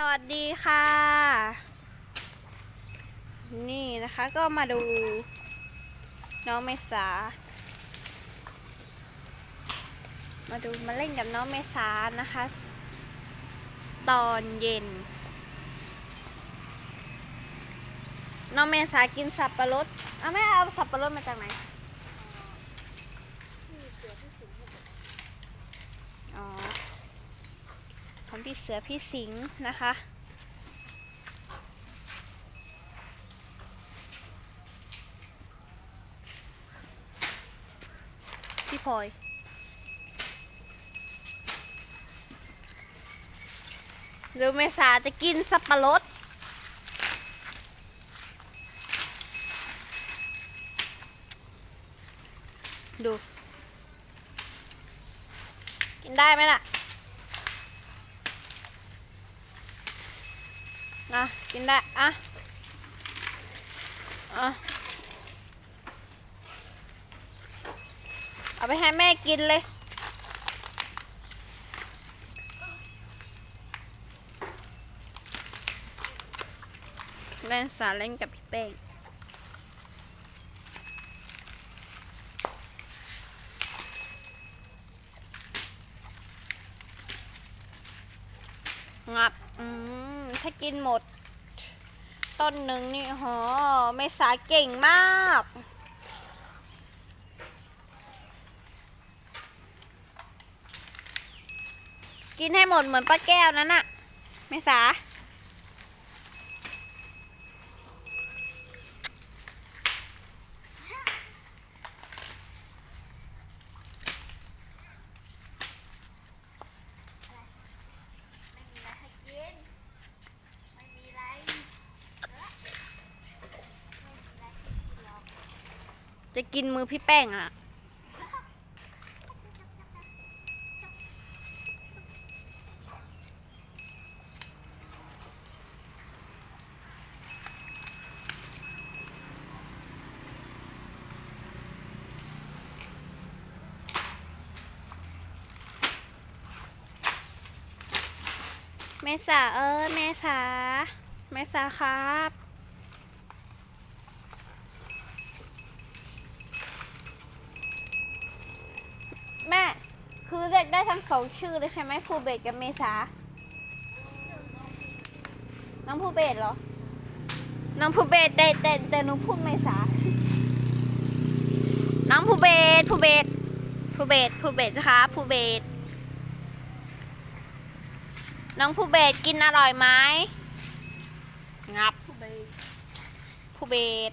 สวัสดีค่ะ นี่นะคะก็มาดู น้องเมษา มาดูมาเล่นกับน้องเมษานะคะ ตอนเย็น น้องเมษากินสับปะรดเอาแม่เอาสับปะรดมาจากไหนอ๋อ ของพี่เสือพี่สิงห์นะคะพี่พลอยหรือเมษาจะกินสับปะรดดู กินได้ไหมล่ะ อะกินได้ อะ อะ เอาไปให้แม่กินเลย เล่นสาเล่นกับพี่เป้งงับ ถ้ากินหมด ต้นหนึ่งนี่หอเมษาเก่งมาก กินให้หมดเหมือนป้าแก้วนั่นน่ะเมษา กินมือพี่แป้งอะ เมษาเออเมษาเมษาครับ แม่ คือเรียกได้ทั้งสองชื่อเลยใช่ไหมภูเบศกับเมษา น้องภูเบศเหรอ น้องภูเบศแต่แต่แต่หนูพูดเมษา น้องภูเบศภูเบศภูเบศภูเบศครับภูเบศน้องภูเบศกินอร่อยไหมงับภูเบศภูเบศ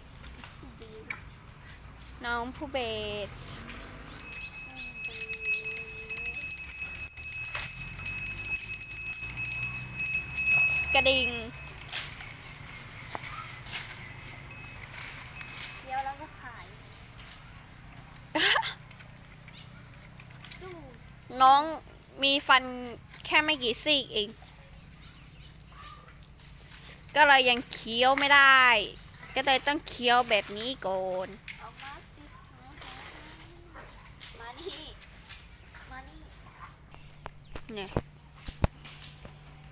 น้องภูเบศ กระดิ่งเดี๋ยวแล้วก็ขายน้องมีฟันแค่ไม่กี่ซี่เอง ก็เลยยังเคี้ยวไม่ได้ ก็เลยต้องเคี้ยวแบบนี้ก่อนออกมาสิมานี่ มานี่เนี่ย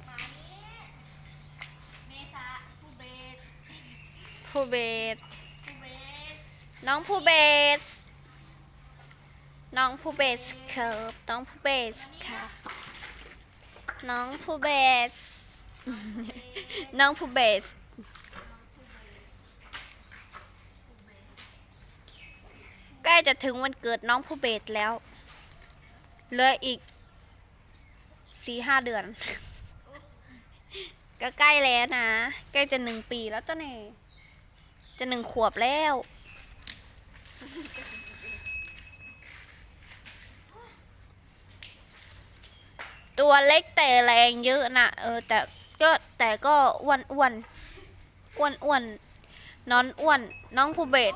มานี่ เมษาผู้เบส ผู้ เบสผู้เบสน้องผู้เบส น้องผู้เบสครับน้องผู้เบสค่ะ น้องผู้เบส น้องผู้เบส ใกล้จะถึงวันเกิดน้องผู้เบสแล้ว เหลืออีกสี่ห้าเดือน ก็ใกล้แล้วนะ ใกล้จะหนึ่งปีแล้วตัวเนี่ย จะหนึ่งขวบแล้ว ตัวเล็กแต่แรงเยอะนะเออ แต่ก็แต่ก็อ้วนอ้วนอ้วนอ้วนนอนอ้วน น้องภูเบศ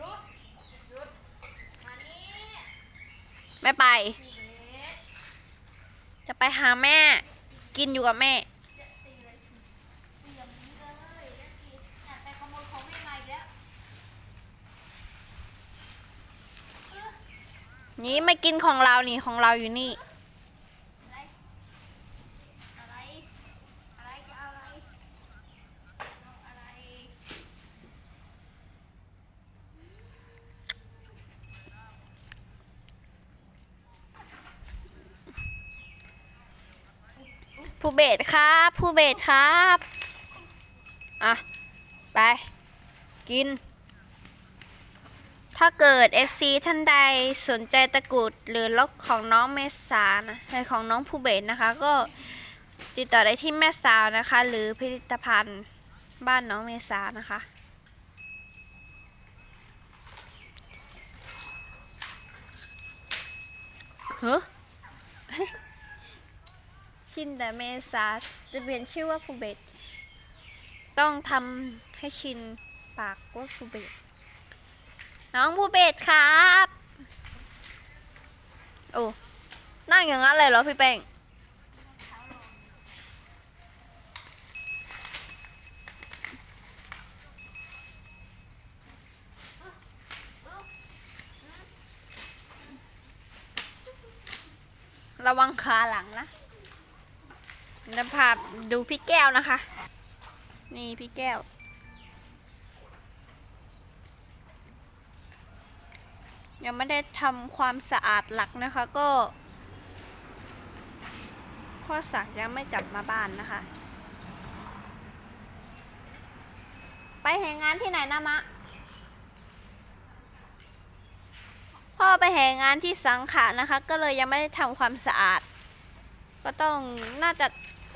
รุดไม่ไป จะไปหาแม่ กินอยู่กับแม่ นี่ไม่กินของเรานี่ของเราอยู่นี่ผู้เบสครับผู้เบสครับ อะ ไป กิน ถ้าเกิด FC ท่านใดสนใจตะกรุดหรือล็อกของน้องเมษานะในของน้องผู้เบสนะคะ ก็ติดต่อได้ที่แม่สาวนะคะ หรือผลิตภัณฑ์บ้านน้องเมษานะคะ เฮ้ยชินแต่เมษาจะเปลี่ยนชื่อว่าภูเบศต้องทำให้ชินปากว่าภูเบศ น้องภูเบศครับ โอ้นั่งอย่างนั้นเลยเหรอพี่แป้งระวังขาหลังนะจะพาดูพี่แก้วนะคะ นี่พี่แก้ว ยังไม่ได้ทำความสะอาดหลักนะคะก็พ่อสักยังไม่กลับมาบ้านนะคะ ไปแห่งงานที่ไหนนะมะ พ่อไปแห่งานที่สังขะนะคะ ก็เลยยังไม่ได้ทำความสะอาด ก็ต้องน่าจะ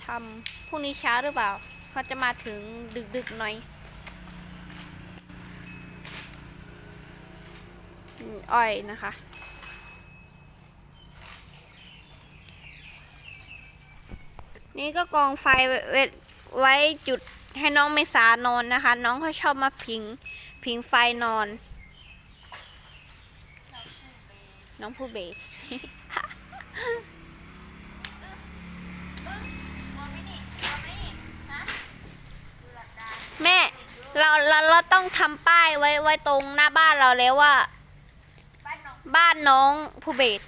ทำพรุ่งนี้เช้าหรือเปล่าเขาจะมาถึงดึกๆหน่อย อืมอ้อยนะคะ นี่ก็กองไฟไว้ไว้ไว้จุดให้น้องเมษานอนนะคะ น้องเขาชอบมาพิงพิงไฟนอน น้องผู้เบสกลัวไหมนี่กลัวไหมนี่ฮะดูหลักการแม่เราเราเราต้องทำป้ายไว้ไว้ตรงหน้าบ้านเราแล้วว่า บ้านน้องบ้านน้องผู้เบส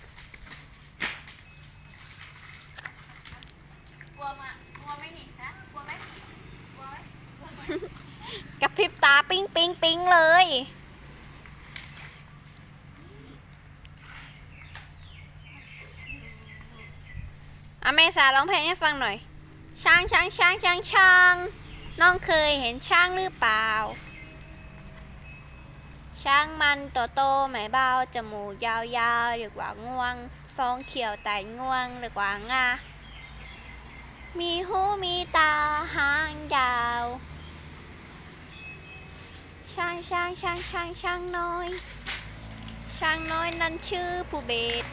กลัวมากลัวไหมนี่ฮะกลัวไหมกลัวไหมกลัวไหมกระพริบตาปิ๊งปิ๊งปิ๊งเลยอะเมษาร้องเพลงให้ฟังหน่อย ช้างช้างช้างช้างช้าง น้องเคยเห็นช้างหรือเปล่า ช้างมันโตโตไหมเบาจมูกยาวๆหรือกว่างวงซองเขียวไต่งวงหรือกว่างามีหูมีตาหางยาวช้างช้างช้างช้างช้างน้อย ช้างน้อยนั้นชื่อผู้เบศ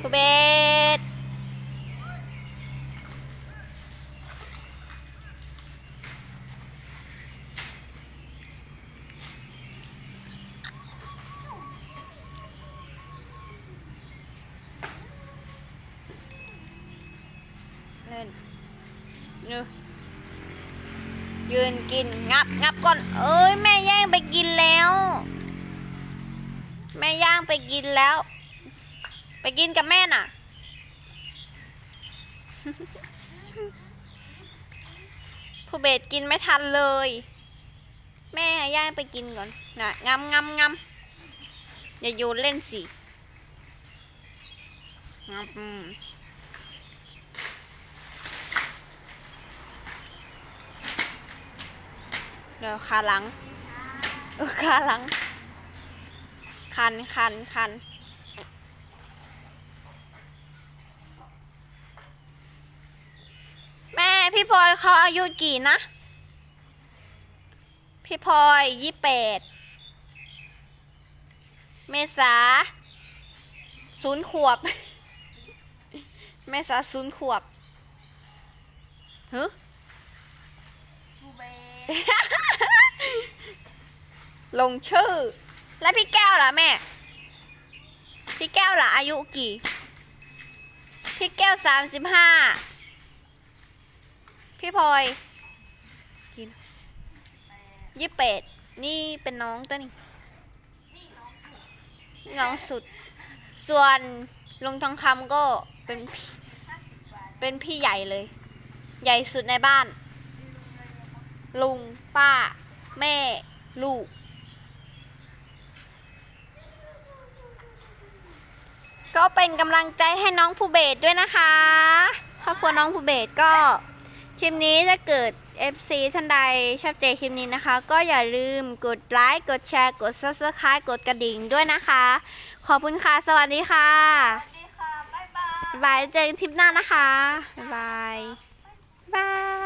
ผู้เบสเล่นยื นยืนกินงับงับก่อน เอ้ยแม่ย่างไปกินแล้ว แม่ย่างไปกินแล้ว ไปกินกับแม่น่ะ ผู้เบสกินไม่ทันเลย แม่ย่างไปกินก่อนนะงำงำงำอย่าโยนเล่นสิงำอืม เดี๋ยวขาหลังเออขาหลัง คันคันคันแม่พี่พลอยเขาอายุกี่นะ พี่พลอยยี่แปดเมษาศูนย์ขวบ เมษาศูนย์ขวบฮึผู้เบส ลงชื่อ แล้วพี่แก้วล่ะแม่ พี่แก้วล่ะอายุกี่ พี่แก้วสามสิบห้า พี่พลอยกินยี่เป็ดนี่เป็นน้องตัวนี้นี่น้องสุดนี่น้องสุดส่วนลุงทองคำก็เป็นเป็นพี่ใหญ่เลย ใหญ่สุดในบ้าน ลุง ป้า แม่ ลูก ก็เป็นกำลังใจให้น้องภูเบศด้วยนะคะครอบครัวน้องภูเบศก็คลิปนี้ถ้าเกิด FC ท่านใดชอบใจคลิปนี้นะคะ ก็อย่าลืมกดไลค์กดแชร์กด Subscribe กดกระดิ่งด้วยนะคะ ขอบคุณค่ะ สวัสดีค่ะสวัสดีค่ะบ๊ายบายบ๊ายบายเจอกันทริปหน้านะคะบ๊ายบายบ๊ายบาย